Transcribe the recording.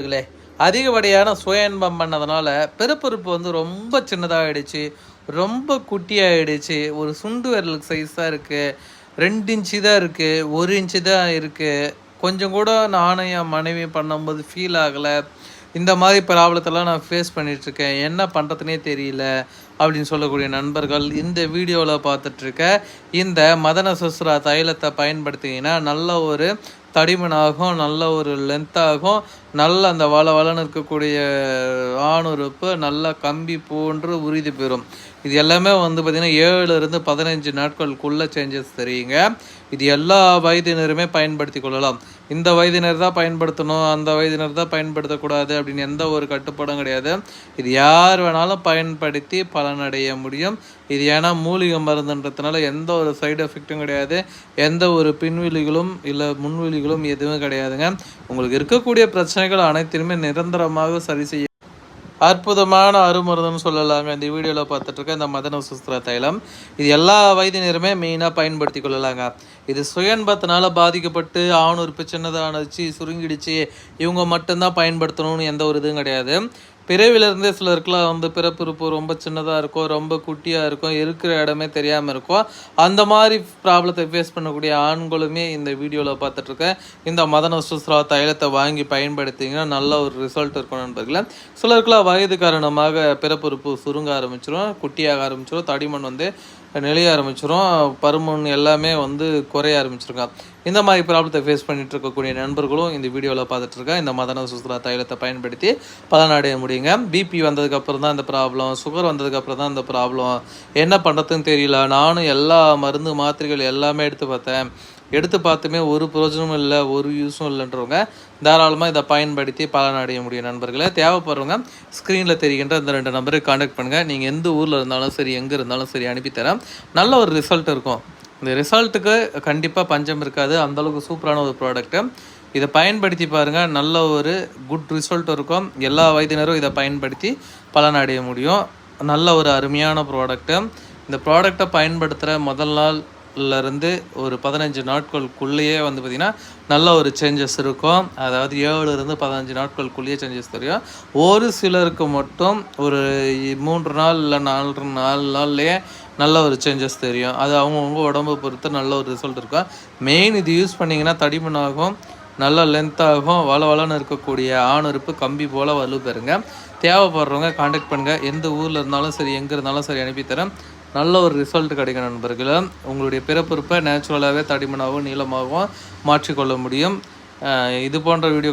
நண்பர்களே அதிகப்படியான சுய இன்பம் பண்ணதுனால பெருப்பொறுப்பு வந்து ரொம்ப சின்னதாகிடுச்சு ரொம்ப குட்டியாகிடுச்சு ஒரு சுண்டு விரலுக்கு சைஸாக இருக்குது ரெண்டு இன்ச்சு தான் இருக்குது ஒரு இன்ச்சு தான் இருக்குது கொஞ்சம் கூட நானும் என் மனைவி பண்ணும்போது ஃபீல் ஆகலை. இந்த மாதிரி ப்ராப்ளத்தெல்லாம் நான் ஃபேஸ் பண்ணிகிட்ருக்கேன் என்ன பண்ணுறதுனே தெரியல அப்படின்னு சொல்லக்கூடிய நண்பர்கள் இந்த வீடியோவில் பார்த்துட்ருக்க இந்த மதன சுஸ்ரா தைலத்தை பயன்படுத்திங்கன்னா நல்ல ஒரு தடிமனாகும் நல்ல ஒரு லென்த்தாகும் நல்ல அந்த வள வளன்னு இருக்கக்கூடிய ஆணுறுப்பு நல்ல கம்பி போன்று உறுதி பெறும். இது எல்லாமே வந்து பார்த்திங்கன்னா ஏழுலேருந்து பதினஞ்சு நாட்களுக்குள்ளே சேஞ்சஸ் தெரியுங்க. இது எல்லா வயதினருமே பயன்படுத்தி கொள்ளலாம். இந்த வயதினர் தான் பயன்படுத்தணும் அந்த வயதினர் தான் பயன்படுத்தக்கூடாது அப்படின்னு எந்த ஒரு கட்டுப்பாடும் கிடையாது. இது யார் வேணாலும் பயன்படுத்தி பலனடைய முடியும். இது ஏன்னா மூலிகை மருந்துன்றதுனால எந்த ஒரு சைடு எஃபெக்ட்டும் கிடையாது. எந்த ஒரு பின்விழிகளும் இல்லை முன்விழிகளும் எதுவும் கிடையாதுங்க. உங்களுக்கு இருக்கக்கூடிய பிரச்சனைகள் அனைத்திலுமே நிரந்தரமாக சரி செய்ய அற்புதமான அருமருந்துன்னு சொல்லலாங்க. இந்த வீடியோவில் பார்த்துட்ருக்க இந்த மதன சுஸ்திர தைலம். இது எல்லா வயதினருமே மெயினாக பயன்படுத்தி கொள்ளலாங்க. இது சுயன்பத்தினால பாதிக்கப்பட்டு ஆணுறுப்பு சின்னதானச்சு சுருங்கிடுச்சு இவங்க மட்டும்தான் பயன்படுத்தணும்னு எந்த ஒரு இதுவும் கிடையாது. பிறவிலேருந்தே சிலருக்குலாம் வந்து பிறப்புறுப்பு ரொம்ப சின்னதாக இருக்கும் ரொம்ப குட்டியாக இருக்கும் இருக்கிற இடமே தெரியாமல் இருக்கும் அந்த மாதிரி ப்ராப்ளத்தை ஃபேஸ் பண்ணக்கூடிய ஆண்களுமே இந்த வீடியோவில் பார்த்துட்ருக்கேன். இந்த மதன சுஸ்ரா தைலத்தை வாங்கி பயன்படுத்திங்கன்னா நல்ல ஒரு ரிசல்ட் இருக்கும் நண்பர்களே. சிலருக்குலாம் வயது காரணமாக பிறப்புறுப்பு சுருங்க ஆரம்பிச்சிடும் குட்டியாக ஆரம்பிச்சிடும் தடிமண் வந்து நிலைய ஆரம்பிச்சிடும் பருமன் எல்லாமே வந்து குறைய ஆரம்பிச்சிருக்கான். இந்த மாதிரி ப்ராப்ளத்தை ஃபேஸ் பண்ணிட்டு இருக்கக்கூடிய நண்பர்களும் இந்த வீடியோவில் பார்த்துட்ருக்கேன் இந்த மதன சுற்றுலா தைலத்தை பயன்படுத்தி பலனடைய முடியுங்க. பிபி வந்ததுக்கப்புறம் தான் இந்த ப்ராப்ளம் சுகர் வந்ததுக்கப்புறம் தான் இந்த ப்ராப்ளம் என்ன பண்ணுறதுன்னு தெரியல. நானும் எல்லா மருந்து மாத்திரைகள் எல்லாமே எடுத்து பார்த்தேன். எடுத்து பார்த்துமே ஒரு பிரயோஜனமும் இல்லை ஒரு யூஸும் இல்லைன்றவங்க தாராளமாக இதை பயன்படுத்தி பலனடைய முடியும் நண்பர்களே. தேவைப்படுறவங்க ஸ்க்ரீனில் தெரிகின்ற இந்த ரெண்டு நம்பருக்கு காண்டாக்ட் பண்ணுங்கள் நீங்கள் எந்த ஊரில் இருந்தாலும் சரி எங்கே இருந்தாலும் சரி அனுப்பித்தரேன். நல்ல ஒரு ரிசல்ட் இருக்கும். இந்த ரிசல்ட்டுக்கு கண்டிப்பாக பஞ்சம் இருக்காது. அந்தளவுக்கு சூப்பரான ஒரு ப்ராடக்ட்டு இதை பயன்படுத்தி பாருங்கள் நல்ல ஒரு குட் ரிசல்ட் இருக்கும். எல்லா வயதினரும் இதை பயன்படுத்தி பலனடைய முடியும். நல்ல ஒரு அருமையான ப்ராடக்ட்டு இந்த ப்ராடக்டை பயன்படுத்துகிற முதல் நாள்லேருந்து ஒரு பதினஞ்சு நாட்களுக்குள்ளேயே வந்து பார்த்திங்கன்னா நல்ல ஒரு சேஞ்சஸ் இருக்கும். அதாவது ஏழுலேருந்து பதினஞ்சு நாட்களுக்குள்ளேயே சேஞ்சஸ் தெரியும். ஒரு சிலருக்கு மட்டும் ஒரு மூன்று நாள் இல்லை நாலு நாலு நாள்லேயே நல்ல ஒரு சேஞ்சஸ் தெரியும். அது அவங்கவுங்க உடம்பை பொறுத்து நல்ல ஒரு ரிசல்ட் இருக்கும். மெயின் இது யூஸ் பண்ணிங்கன்னா தடிமனாகும் நல்ல லென்த்தாகும் வள வளன்னு இருக்கக்கூடிய ஆணுறுப்பு கம்பி போல் வலு பெறுங்க. தேவைப்படுறவங்க காண்டாக்ட் பண்ணுங்கள் எந்த ஊரில் இருந்தாலும் சரி எங்கே இருந்தாலும் சரி அனுப்பித்தரேன் நல்ல ஒரு ரிசல்ட் கிடைக்கும் நண்பர்களே. உங்களுடைய பிறப்புறுப்பை நேச்சுரலாகவே தடிமனாகவும் நீளமாகவும் மாற்றிக்கொள்ள முடியும். இது போன்ற வீடியோ